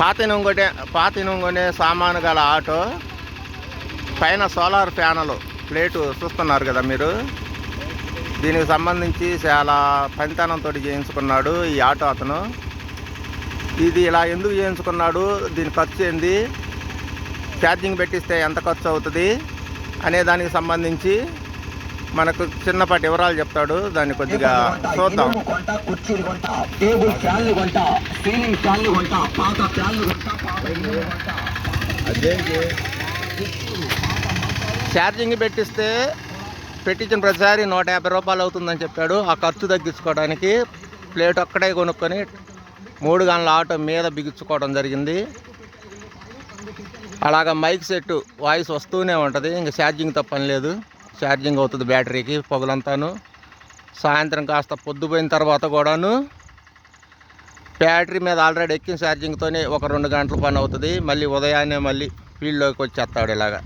పాతినంగొనే పాతినంగొనే సామాను గల ఆటో పైన సోలార్ ప్యానల్ ప్లేటు చూస్తున్నారు కదా మీరు. దీనికి సంబంధించి చాలా పనితనంతో చేయించుకున్నాడు ఈ ఆటో అతను. ఇది ఇలా ఎందుకు చేయించుకున్నాడు? దీని ఖర్చు ఏంది? ఛార్జింగ్ పెట్టిస్తే ఎంత ఖర్చు అవుతుంది? అనే దానికి సంబంధించి మనకు చిన్నపాటి వివరాలు చెప్తాడు. దాన్ని కొద్దిగా చూద్దాం. ఛార్జింగ్ పెట్టిస్తే పెట్టించిన ప్రతిసారి నూట యాభై రూపాయలు అవుతుందని చెప్పాడు. ఆ ఖర్చు తగ్గించుకోవడానికి ప్లేట్ ఒక్కడే కొనుక్కొని మూడు గంటల ఆటో మీద బిగించుకోవడం జరిగింది. అలాగ మైక్ సెట్ వాయిస్ వస్తూనే ఉంటుంది. ఇంకా ఛార్జింగ్ తప్పని లేదు. ఛార్జింగ్ అవుతుంది బ్యాటరీకి పొగలంతాను. సాయంత్రం కాస్త పొద్దుపోయిన తర్వాత కూడాను బ్యాటరీ మీద ఆల్రెడీ ఎక్కిన ఛార్జింగ్తోనే ఒక రెండు గంటల పని అవుతుంది. మళ్ళీ ఉదయాన్నే మళ్ళీ ఫీల్డ్లోకి వచ్చేస్తాడు ఇలాగా.